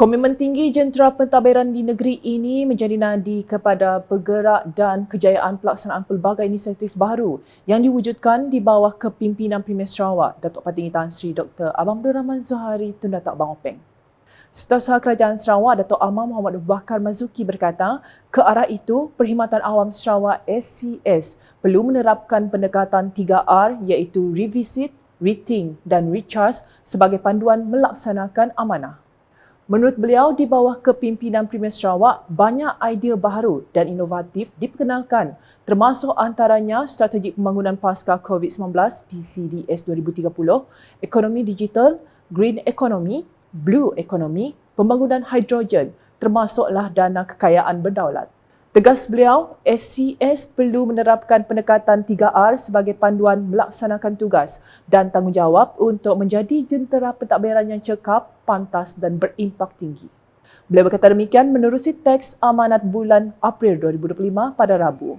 Komitmen tinggi jentera pentadbiran di negeri ini menjadi nadi kepada bergerak dan kejayaan pelaksanaan pelbagai inisiatif baru yang diwujudkan di bawah kepimpinan Premier Sarawak, Datuk Patinggi Tan Sri Dr. Abang Abdul Rahman Zuhari Tun Datuk Bang Openg. Setiausaha Kerajaan Sarawak, Datuk Amam Muhammad Bakar Mazuki berkata, ke arah itu, Perkhidmatan Awam Sarawak SCS perlu menerapkan pendekatan 3R iaitu revisit, rethink dan recharge sebagai panduan melaksanakan amanah. Menurut beliau, di bawah kepimpinan Premier Sarawak, banyak idea baru dan inovatif diperkenalkan termasuk antaranya strategi pembangunan pasca COVID-19 PCDS 2030, ekonomi digital, green economy, blue economy, pembangunan hidrogen termasuklah dana kekayaan berdaulat. Tegas beliau, SCS perlu menerapkan pendekatan 3R sebagai panduan melaksanakan tugas dan tanggungjawab untuk menjadi jentera pentadbiran yang cekap, pantas dan berimpak tinggi. Beliau berkata demikian menerusi teks amanat bulan April 2025 pada Rabu.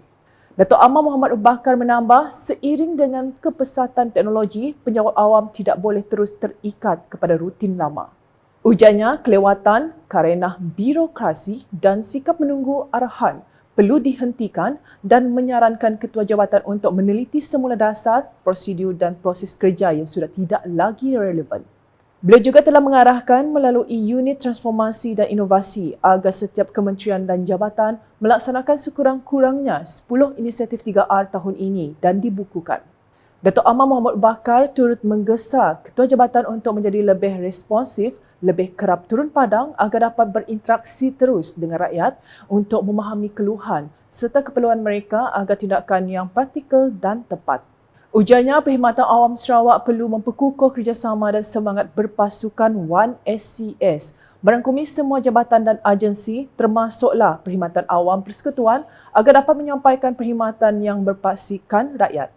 Datuk Amar Muhammad Ubakar menambah, seiring dengan kepesatan teknologi, penjawab awam tidak boleh terus terikat kepada rutin lama. Ujarnya, kelewatan, kerana birokrasi dan sikap menunggu arahan perlu dihentikan dan menyarankan ketua jabatan untuk meneliti semula dasar, prosedur dan proses kerja yang sudah tidak lagi relevan. Beliau juga telah mengarahkan melalui unit transformasi dan inovasi agar setiap kementerian dan jabatan melaksanakan sekurang-kurangnya 10 inisiatif 3R tahun ini dan dibukukan. Datuk Amar Muhammad Bakar turut menggesa Ketua Jabatan untuk menjadi lebih responsif, lebih kerap turun padang agar dapat berinteraksi terus dengan rakyat untuk memahami keluhan serta keperluan mereka agar tindakan yang praktikal dan tepat. Ujarnya, Perkhidmatan Awam Sarawak perlu memperkukuh kerjasama dan semangat berpasukan One SCS merangkumi semua jabatan dan agensi termasuklah Perkhidmatan Awam Persekutuan agar dapat menyampaikan perkhidmatan yang berpaksikan rakyat.